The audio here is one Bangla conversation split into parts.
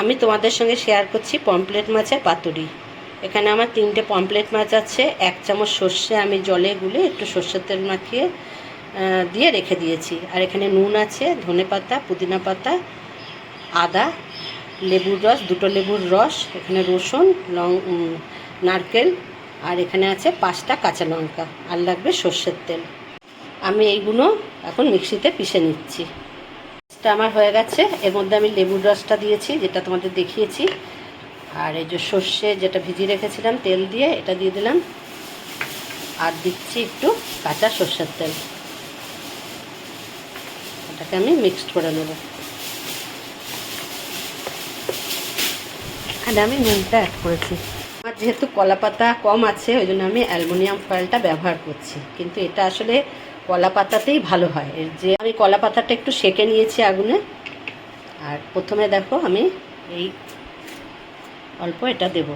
আমি তোমাদের সঙ্গে শেয়ার করছি পমপ্লেট মাছের পাতুরি। এখানে আমার তিনটে পমপ্লেট মাছ আছে, এক চামচ সর্ষে আমি জলে গুলে একটু সর্ষের তেল মাখিয়ে দিয়ে রেখে দিয়েছি। আর এখানে নুন আছে, ধনে পাতা, পুদিনা পাতা, আদা, লেবুর রস, দুটো লেবুর রস, এখানে রসুন, লং নারকেল, আর এখানে আছে পাঁচটা কাঁচা লঙ্কা। আর লাগবে সর্ষের তেল। আমি এইগুলো এখন মিক্সিতে পিষে নিচ্ছি। রসটা আমার হয়ে গেছে। এর মধ্যে আমি লেবুর রসটা দিয়েছি, যেটা তোমাদের দেখিয়েছি। আর এই যে সর্ষে যেটা ভিজিয়ে রেখেছিলাম তেল দিয়ে, এটা দিয়ে দিলাম। আর দিচ্ছি একটু কাঁচা সর্ষের তেল। এটাকে আমি মিক্সড করে নেব। এখানে আমি নুনটা অ্যাড করেছি। আমার যেহেতু কলা পাতা কম আছে, ওই জন্য আমি অ্যালুমিনিয়াম ফয়েলটা ব্যবহার করছি। কিন্তু এটা আসলে কলা পাতাতেই ভালো হয়। যে আমি কলা পাতাটা একটু সেকে নিয়েছি আগুনে। আর প্রথমে দেখো আমি এই অল্প এটা দেব।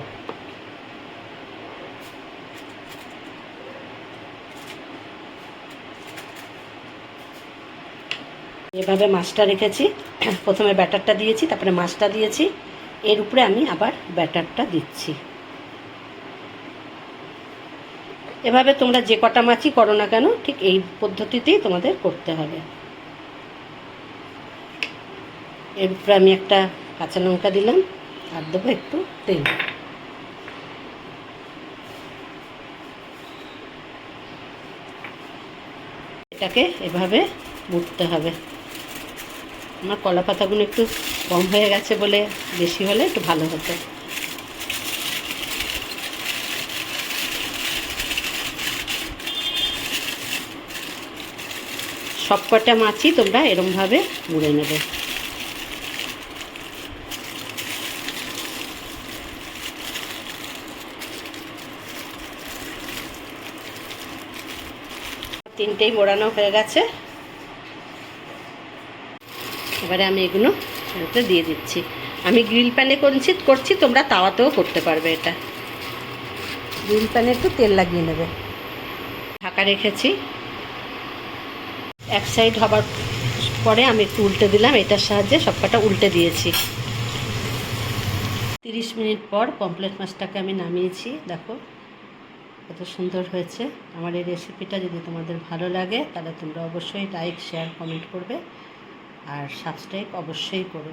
এভাবে মাছটা রেখেছি। প্রথমে ব্যাটারটা দিয়েছি, তারপরে মাছটা দিয়েছি। এর উপরে আমি আবার ব্যাটারটা দিচ্ছি। এভাবে তোমরা যে কটা মাছই করো না কেন, ঠিক এই পদ্ধতিতেই তোমাদের করতে হবে। এর উপরে আমি একটা কাঁচা লঙ্কা দিলাম, আর দেবো একটু তেল। এটাকে এভাবে মুড়তে হবে। আমার কলা পাতাগুলো একটু কম হয়ে গেছে বলে বেশি হলে একটু ভালো হতো। সব কটা মাছই তোমরা এরমভাবে মুড়ে নেবে। তিনটেই মোড়ানো হয়ে গেছে। এবারে আমি এগুলো এতে দিয়ে দিচ্ছি। আমি গ্রিল প্যানে করছি করছি তোমরা তাওয়াতেও করতে পারবে এটা। গ্রিল প্যানে একটু তেল লাগিয়ে নেবে। ঢাকা রেখেছি। এক সাইড হবার পরে আমি একটু উল্টে দিলাম, এটার সাহায্যে সবকটা উল্টে দিয়েছি। তিরিশ মিনিট পর পমপ্লেট মাছটাকে আমি নামিয়েছি, দেখো কত সুন্দর হয়েছে। আমার এই রেসিপিটা যদি তোমাদের ভালো লাগে, তাহলে তোমরা অবশ্যই লাইক শেয়ার কমেন্ট করবে। আর সাবস্ক্রাইব অবশ্যই করো।